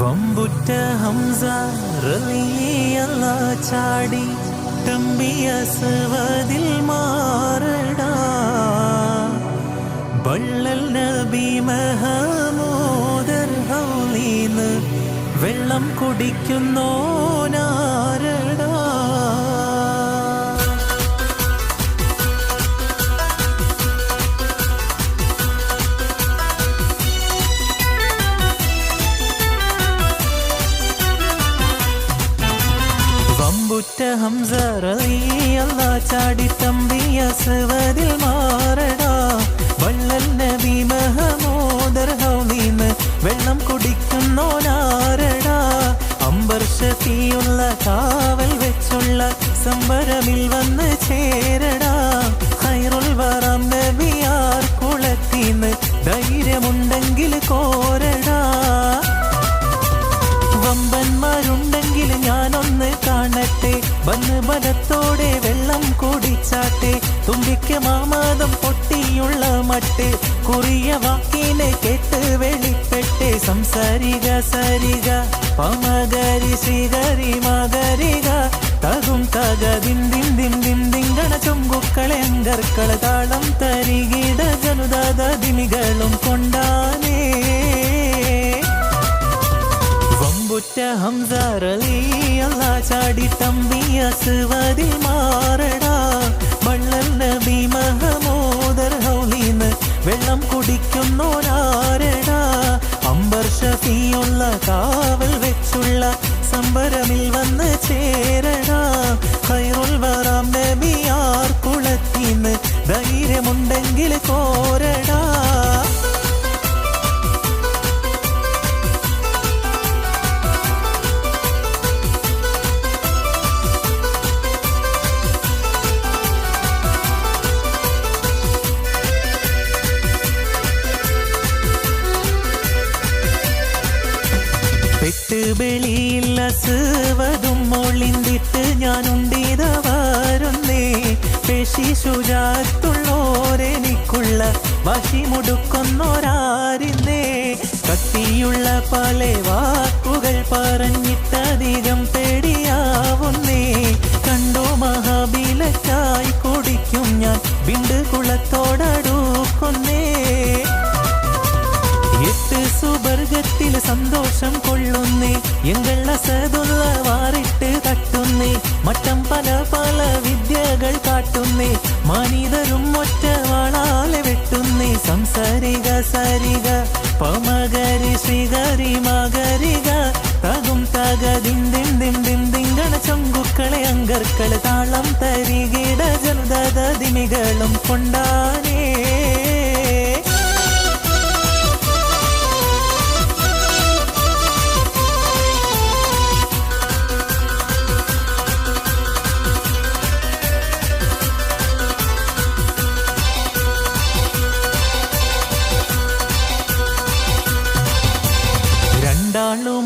വമ്പുറ്റ ഹംസ റലിയല്ല ചാടി തമ്പിയ സവതിൽ മാറട. ബള്ളൽ നബി മഹമൂദർ ഹൗലീന്ന് വെള്ളം കുടിക്കുന്നോനാരടാ ഹംസ റളിയല്ല ചാടി തമ്പി സവതിൽ മാറടാ. വള്ളൽ നബി മഹമോദർ ഹൗലീന്ന് വെള്ളം കുടിക്കുന്നോനാരടാ. അമ്പർഷത്തിയുള്ള കാവൽ വെച്ചുള്ള സംബരമിൽ വന്ന് ചേരടാ. ഖൈറുൽ വറാം നബിയാർ കുളത്തിന്ന് ധൈര്യമുണ്ടെങ്കിൽ കോരടാ മാമാദം പൊട്ടിയുള്ള മട്ട് കുറിയ വാക്കിനെ കേട്ട് വെളിപ്പെട്ട്. സംസാരിക സരിക പമകരി ശ്രീകരി മകരിക തകും തക ദിൻ ദിൻ ദിൻ ദിങ്കണ ചൊങ്കുക്കളെ അങ്കർക്കള താളം തരികിട ജനുദാത ദിമികളും കൊണ്ടാനേ വമ്പുറ്റ ഹംസാറലി റളിയല്ല ചാടി തമ്പിയ സുവതിൽ മാറടാ. വള്ളൽ നബി മഹമൂദർ ഹൗലീന്ന് വെള്ളം കുടിക്കുന്നോരാരടാ. അമ്പർ ഷഫിയുള്ള കാവൽ വെച്ചുള്ള സംവരമിൽ വന്ന് ചേരടാ. പെട്ടുബെളിയിൽ അസുവതും ഒളിന്തിട്ട് ഞാനുണ്ടിത വരുന്നേ പേശി ശുചാത്തുള്ളോരെനിക്കുള്ള വശി മുടുക്കുന്നോരാരിന്നേ. കട്ടിയുള്ള പല വാക്കുകൾ പറഞ്ഞിട്ടധികം പേടിയാവുന്നേ സുബർഗത്തിൽ സന്തോഷം കൊള്ളുന്നേ. എങ്കൾ അസതുള്ള വാറിട്ട് തട്ടുന്നേ. മട്ടം പല പല വിദ്യകൾ കാട്ടുന്നേ. മാനീതരും ഒറ്റ വാളാലെ വെട്ടുന്നേ. സംസാരിക സരിക പമകരി ശ്രീകരി മകരിക. തകും തക ദിം ദിം ദിം ദിൻ ചങ്കുക്കളെ ചൊങ്കുക്കളെ താളം തരികിട ജനുദാദ ദിമികളും കൊണ്ടാനേ.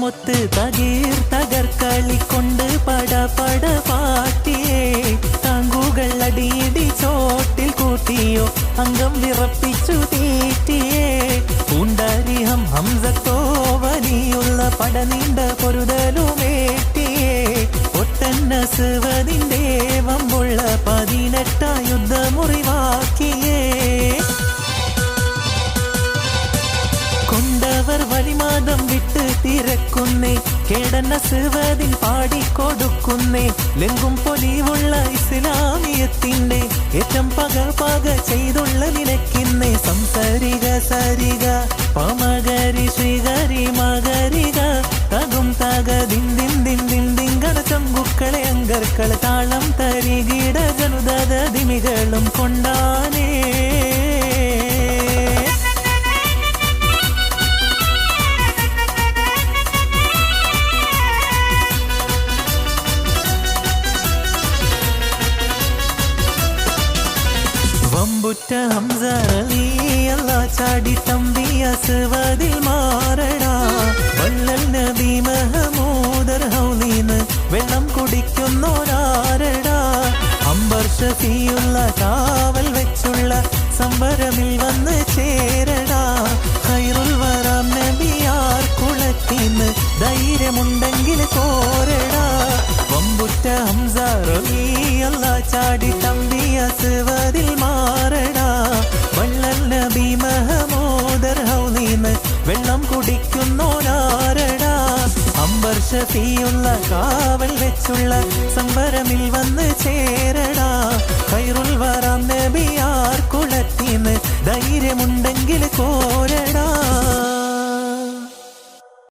രണ്ടാളുമൊത്ത് തകീർ തകർക്കളിക്കൊണ്ട് പട പട പാട്ടിയേ. താങ്കുകൾ അടിയിടി ചോട്ടിൽ കൂട്ടിയോ അംഗം വിറപ്പിച്ചു തീറ്റിയേ. പൂണ്ടരിഹം ഹംസത്തോ വലിയുള്ള പട നീണ്ട പൊരുതലുമേറ്റിയേ. ഒട്ടന്ന സുവതിന്റെ വമ്പുള്ള പതിനെട്ട യുദ്ധമുറിവാക്കിയേ. വഴിമാതം വിട്ട് തിരക്കുന്നേ. കേടന്ന സിവതിൻ പാടിക്കൊടുക്കുന്നേ ലെങ്കും പൊലിവുള്ള ഇസ്ലാമിയത്തിന്റെ ഏറ്റം പക പക ചെയ്തുള്ള നിലക്കിന്നേ സംസരിക സരിക പമകരി ശ്രീകരി മകരിക. തകും തക ദിൻ ദിൻ ദിൻ അങ്കർക്കള താളം തരികിട ജനുദത ദിമികളും കൊണ്ടാനേ വമ്പുറ്റ ഹംസ റളിയല്ല ചാടി തമ്പി അസുവതിൽ മാറടാ. വള്ളൽ നബി മഹമൂദർ ഹൗലീന്ന് വെള്ളം ഷഫിയുള്ള കാവൽ വെച്ചുള്ള സംവരമിൽ വന്ന് ചേരടാ. കൈറുൽ വരാം നബിയാർ കുളത്തിന് ധൈര്യമുണ്ടെങ്കിൽ കോരടാ.